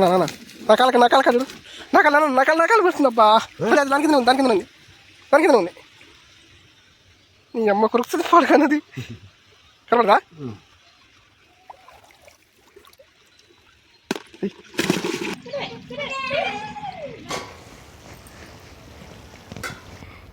నా నా కాళ్ళకి నా కాళ్ళ చూడు. నా కాళ్ళ నా కాళ్ళ నా కాళ్ళు వస్తుందబ్బా అది దాని కింద ఉంది దాని కింద ఉంది. దాని కింద ఉంది. నీ అమ్మ కొరుకుతుంది పాడుకన్నది కనబడదా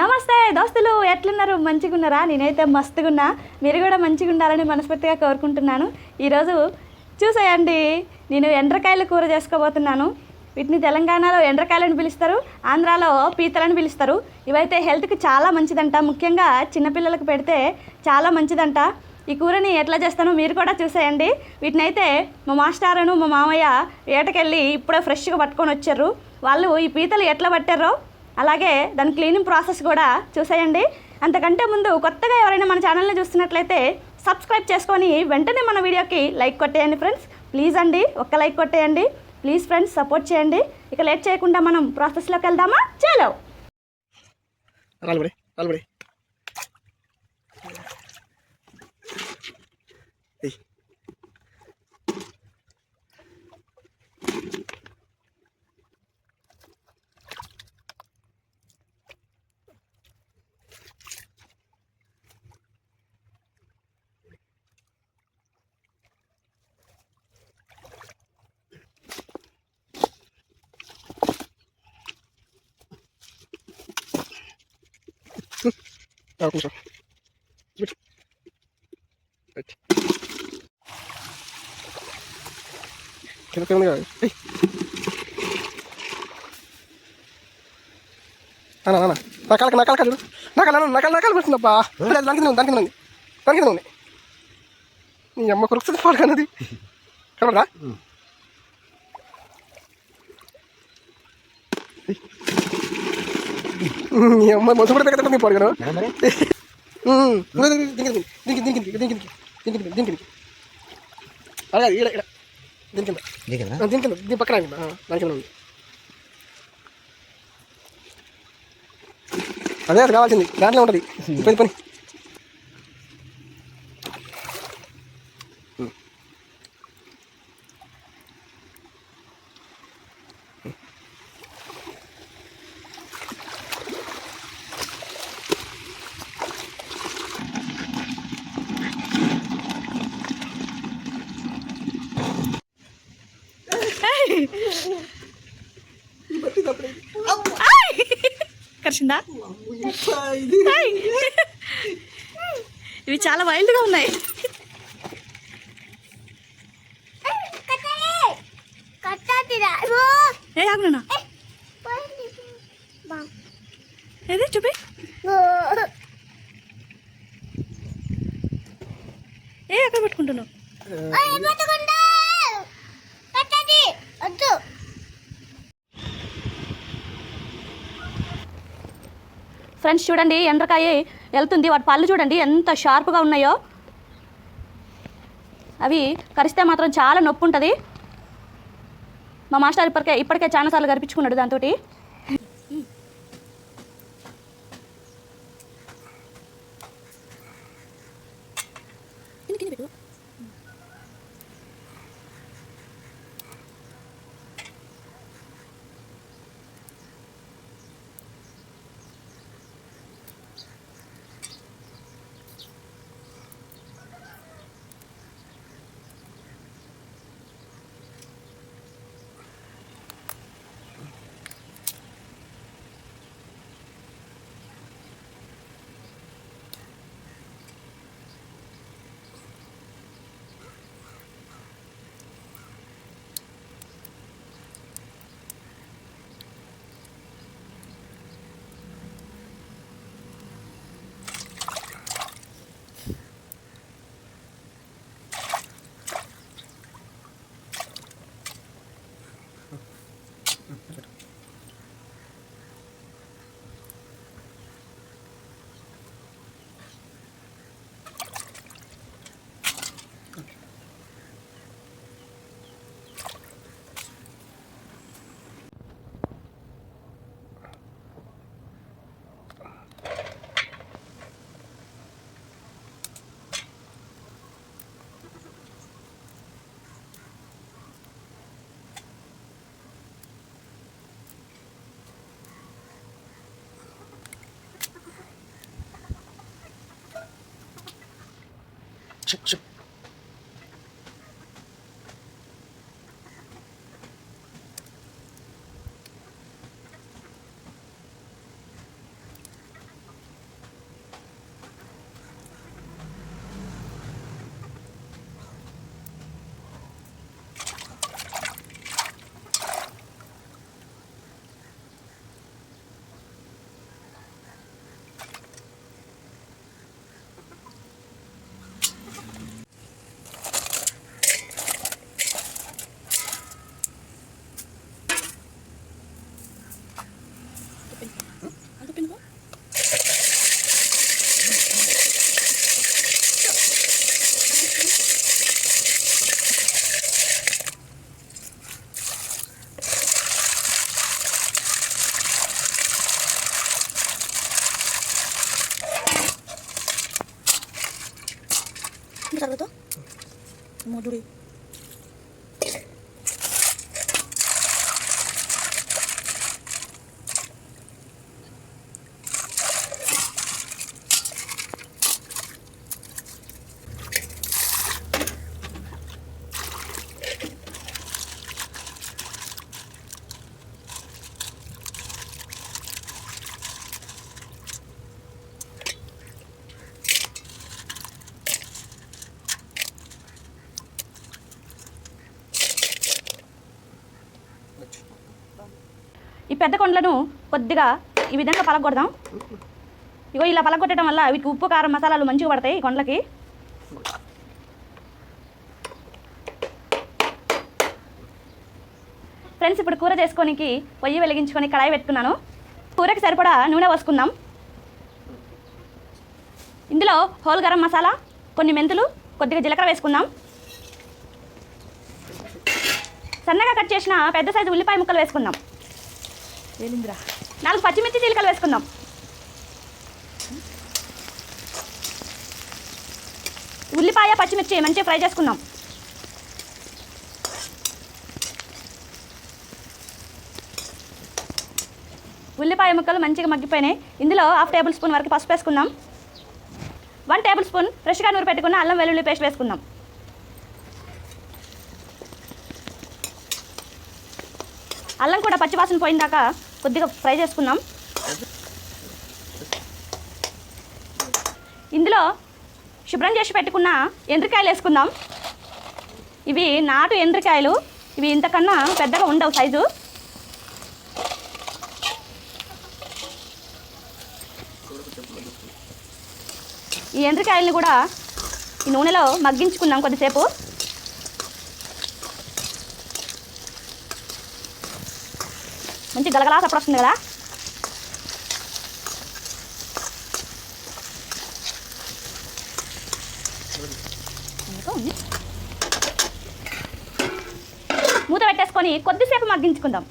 నమస్తే దోస్తులు ఎట్లున్నారు? మంచిగా ఉన్నారా నేనైతే మస్తుగా ఉన్నా మీరు కూడా మంచిగా ఉండాలని మనస్ఫూర్తిగా కోరుకుంటున్నాను. ఈరోజు చూసేయండి. నేను ఎండ్రకాయల కూర చేసుకోబోతున్నాను. వీటిని తెలంగాణలో ఎండ్రకాయలను పిలుస్తారు ఆంధ్రాలో పీతలని పిలుస్తారు. ఇవైతే హెల్త్కి చాలా మంచిదంట. ముఖ్యంగా చిన్నపిల్లలకు పెడితే చాలా మంచిదంట. ఈ కూరని ఎట్లా చేస్తానో మీరు కూడా చూసేయండి. వీటిని అయితే మా మాస్టారును మా మామయ్య వేటకెళ్ళి ఇప్పుడే ఫ్రెష్గా పట్టుకొని వచ్చారు. వాళ్ళు ఈ పీతలు ఎట్లా పట్టారో అలాగే దాని క్లీనింగ్ ప్రాసెస్ కూడా చూసేయండి. అంతకంటే ముందు కొత్తగా ఎవరైనా మన ఛానల్ని చూస్తున్నట్లయితే సబ్స్క్రైబ్ చేసుకొని వెంటనే మన వీడియోకి లైక్ కొట్టేయండి ఫ్రెండ్స్. ప్లీజ్ అండి ఒక్క లైక్ కొట్టేయండి. ప్లీజ్ ఫ్రెండ్స్ సపోర్ట్ చేయండి. ఇక లేట్ చేయకుండా మనం ప్రాసెస్లోకి వెళ్దామా? చలో. నిమిషం Wait. Wait. కింద కింద కాదు ఏయ్ అన్న అన్న నా కాళ్ళకి నా చూడు నా కాళ్ళ నా కాళ్ళ నా కాళ్ళు వస్తుందబ్బా అది దాని కింద ఉంది దాని కింద ఉంది దాని కింద ఉంది నీ అమ్మ కొరుకుతుంది పాడుకన్నది కనబడదా నీ కూడా దగ్గర నీ పాడుగాను దీనికి దీనికి దీనికి దీనికి దీనికి దీనికి దీనికి అలాగే ఈడ ఈడ దీని కింద దీని కింద దీని పక్కన దాని కింద ఉంది అదే అది కావాల్సింది. దాంట్లో ఉంటుంది. పని పని కరిచిందా. ఇవి చాలా వైల్డ్గా ఉన్నాయి. ఫ్రెండ్స్ చూడండి ఎండ్రకాయ వెళ్తుంది. వాటి పళ్ళు చూడండి ఎంత షార్ప్గా ఉన్నాయో. అవి కరిస్తే మాత్రం చాలా నొప్పి ఉంటుంది మా మాస్టర్ ఇప్పటికే ఇప్పటికే చాలాసార్లు కరిపించుకున్నాడు దాంతో 这这 থাকলে তো? মজুরি పెద్ద కొండలను కొద్దిగా ఈ విధంగా పలగొడదాం. ఇగో ఇలా పలగొట్టడం వల్ల వీటికి ఉప్పు కారం మసాలాలు మంచిగా పడతాయి ఈ కొండలకి. ఫ్రెండ్స్ ఇప్పుడు కూర చేసుకోనికి పొయ్యి వెలిగించుకొని కడాయి పెట్టుకున్నాను. కూరకి సరిపడా నూనె పోసుకుందాం. ఇందులో హోల్ గరం మసాలా కొన్ని మెంతులు కొద్దిగా జీలకర్ర వేసుకుందాం. సన్నగా కట్ చేసిన పెద్ద సైజు ఉల్లిపాయ ముక్కలు వేసుకుందాం. వేలిందిరా నాలుగు పచ్చిమిర్చి చిలకలు వేసుకుందాం. ఉల్లిపాయ పచ్చిమిర్చి మంచిగా ఫ్రై చేసుకుందాం. ఉల్లిపాయ ముక్కలు మంచిగా మగ్గిపోయినాయి. ఇందులో హాఫ్ టేబుల్ స్పూన్ వరకు పసుపు వేసుకుందాం. వన్ టేబుల్ స్పూన్ ఫ్రెష్గా నూరు పెట్టుకున్న అల్లం వెల్లుల్లి పేస్ట్ వేసుకుందాం. అల్లం కూడా పచ్చివాసన పోయిందాక కొద్దిగా ఫ్రై చేసుకుందాం. ఇందులో శుభ్రం చేసి పెట్టుకున్న ఎండ్రికాయలు వేసుకుందాం. ఇవి నాటు ఎండ్రికాయలు. ఇవి ఇంతకన్నా పెద్దగా ఉండవు సైజు. ఈ ఎండ్రికాయల్ని కూడా ఈ నూనెలో మగ్గించుకుందాం కొద్దిసేపు. మంచి గలగలా సప్పుడు వస్తుంది కదా? మూత పెట్టేసుకొని కొద్దిసేపు మగ్గించుకుందాం.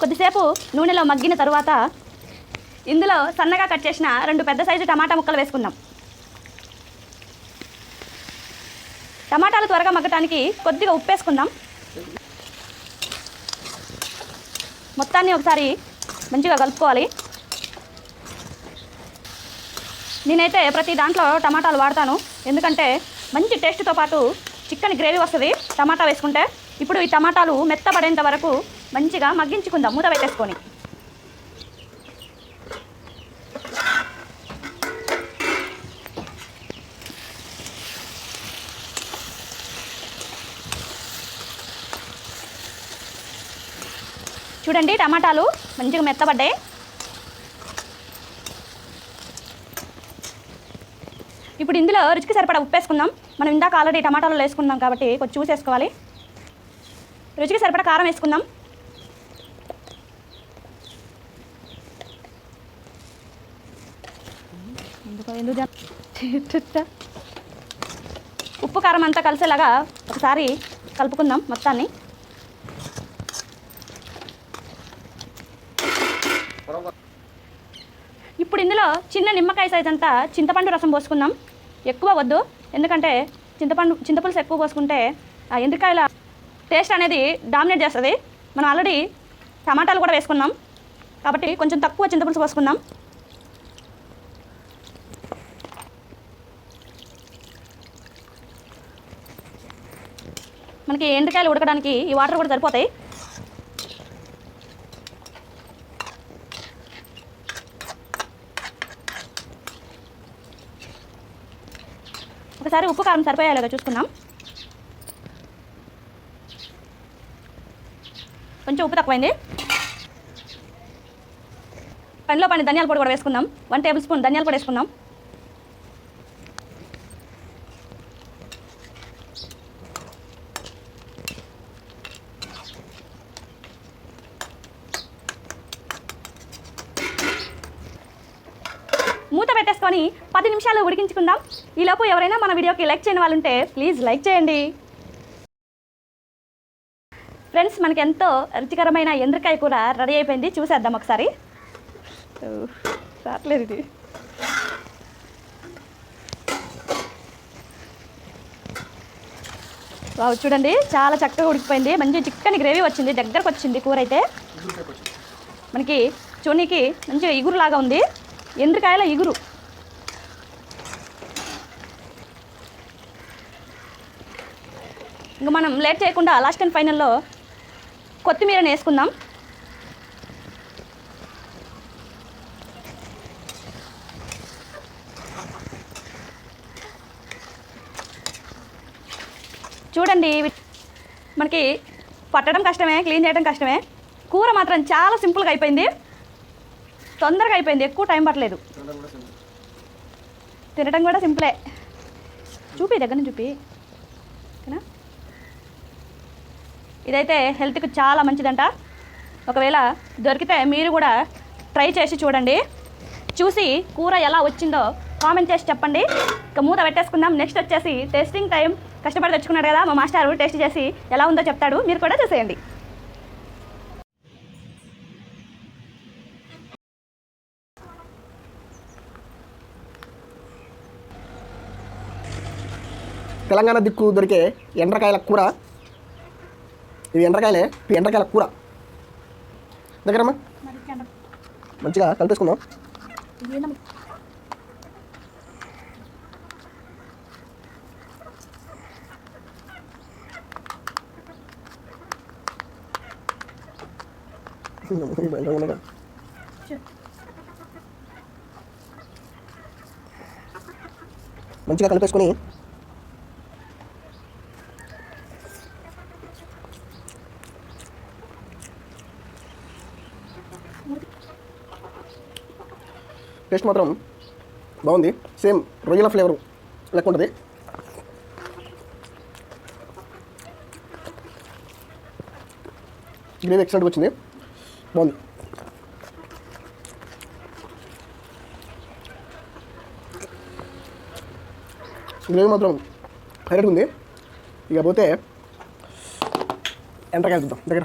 కొద్దిసేపు నూనెలో మగ్గిన తర్వాత ఇందులో సన్నగా కట్ చేసిన రెండు పెద్ద సైజు టమాటా ముక్కలు వేసుకుందాం. టమాటాలు త్వరగా మగ్గటానికి కొద్దిగా ఉప్పు వేసుకుందాం. మొత్తాన్ని ఒకసారి మంచిగా కలుపుకోవాలి. నేనైతే ప్రతి దాంట్లో టమాటాలు వాడతాను. ఎందుకంటే మంచి టేస్ట్తో పాటు చికెన్ గ్రేవీ వస్తుంది టమాటా వేసుకుంటే. ఇప్పుడు ఈ టమాటాలు మెత్తబడేంత వరకు మంచిగా మగ్గించుకుందాం. మూత పెట్టేసుకొని. చూడండి టమాటాలు మంచిగా మెత్తబడ్డాయి. ఇప్పుడు ఇందులో రుచికి సరిపడా ఉప్పు వేసుకుందాం. మనం ఇందాక ఆల్రెడీ టమాటాలు వేసుకున్నాం కాబట్టి కొంచెం చూసేసుకోవాలి రుచికి సరిపడా కారం వేసుకుందాం. ఉప్పు కారం అంతా కలిసేలాగా ఒకసారి కలుపుకుందాం మొత్తాన్ని ఇప్పుడు ఇందులో చిన్న నిమ్మకాయ సైజ్ అంతా చింతపండు రసం పోసుకుందాం. ఎక్కువ వద్దు. ఎందుకంటే చింతపండు చింతపులుసు ఎక్కువ పోసుకుంటే ఆ ఎండ్రికాయల టేస్ట్ అనేది డామినేట్ చేస్తుంది. మనం ఆల్రెడీ టమాటాలు కూడా వేసుకున్నాం. కాబట్టి కొంచెం తక్కువ చింతపులుసు పోసుకుందాం. మనకి ఎండ్రకాయలు ఉడకడానికి ఈ వాటర్ కూడా సరిపోతాయి. ఒకసారి ఉప్పు కారం సరిపోయేలాగా చూసుకుందాం. కొంచెం ఉప్పు తక్కువైంది. పనిలో పని ధనియాల పొడి కూడా వేసుకుందాం. వన్ టేబుల్ స్పూన్ ధనియాల పొడి వేసుకుందాం మూత పెట్టేసుకొని పది నిమిషాలు ఉడికించుకుందాం. ఈలోపు ఎవరైనా మన వీడియోకి లైక్ చేయని వాళ్ళు ఉంటే ప్లీజ్ లైక్ చేయండి. ఫ్రెండ్స్ మనకి ఎంతో రుచికరమైన ఎండ్రకాయ కూర రెడీ అయిపోయింది. చూసేద్దాం ఒకసారి. రావట్లేదు ఇది. వావ్ చూడండి చాలా చక్కగా ఉడికిపోయింది. మంచి చిక్కని గ్రేవీ వచ్చింది. దగ్గరకు వచ్చింది కూర అయితే. మనకి చూనీకి మంచిగా ఇగురు లాగా ఉంది. ఎండ్రకాయల ఇగురు. ఇంకా మనం లేట్ చేయకుండా లాస్ట్ అండ్ ఫైనల్లో కొత్తిమీరని వేసుకుందాం. చూడండి మనకి పట్టడం కష్టమే క్లీన్ చేయడం కష్టమే. కూర మాత్రం చాలా సింపుల్గా అయిపోయింది. తొందరగా అయిపోయింది ఎక్కువ టైం పట్టలేదు. తినడం కూడా సింపులే. చూపి దగ్గర నుంచి చూపి. ఇదైతే హెల్త్కి చాలా మంచిదంట. ఒకవేళ దొరికితే మీరు కూడా ట్రై చేసి చూడండి. చూసి కూర ఎలా వచ్చిందో కామెంట్ చేసి చెప్పండి. ఇక మూత పెట్టేసుకుందాం. నెక్స్ట్ వచ్చేసి టేస్టింగ్ టైం. కష్టపడి తెచ్చుకున్నాడు కదా మా మాస్టారు. టేస్ట్ చేసి ఎలా ఉందో చెప్తాడు. మీరు కూడా చూసేయండి. తెలంగాణ దిక్కు దొరికే ఎండ్రకాయల కూర ఇవి ఎండ్రకాయలే ఇవి ఎండ్రకాయల కూర. దగ్గరమ్మా మంచిగా కలిపేసుకుందాం. మంచిగా కలిపేసుకొని టేస్ట్ మాత్రం బాగుంది. సేమ్ రొయ్యల ఫ్లేవర్ లెక్క ఉంటుంది. గ్రేవీ ఎక్సలెంట్గా వచ్చింది. బాగుంది. గ్రేవీ మాత్రం హైలైట్ ఉంది. ఇక పోతే ఎంటకాయ చూద్దాం. దగ్గర.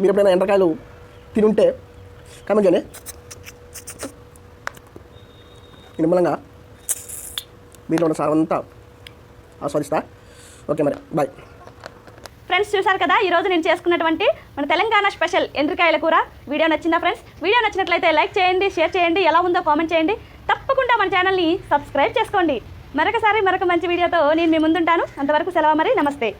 మీరు ఎప్పుడైనా ఎండ్రకాయలు తినుంటే కామెంట్ చేయండి నిమ్మలంగా మీలో ఉన్న సారం ఆస్వాదిస్తా. ఓకే మరి బాయ్. ఫ్రెండ్స్ చూసారు కదా ఈ రోజు నేను చేసుకున్నటువంటి మన తెలంగాణ స్పెషల్ ఎండ్రికాయల కూర. వీడియో నచ్చిందా ఫ్రెండ్స్? వీడియో నచ్చినట్లయితే లైక్ చేయండి షేర్ చేయండి ఎలా ఉందో కామెంట్ చేయండి. తప్పకుండా మన ఛానల్ని సబ్స్క్రైబ్ చేసుకోండి. మరొకసారి మరొక మంచి వీడియోతో నేను మీ ముందుంటాను. అంతవరకు సెలవు మరి నమస్తే.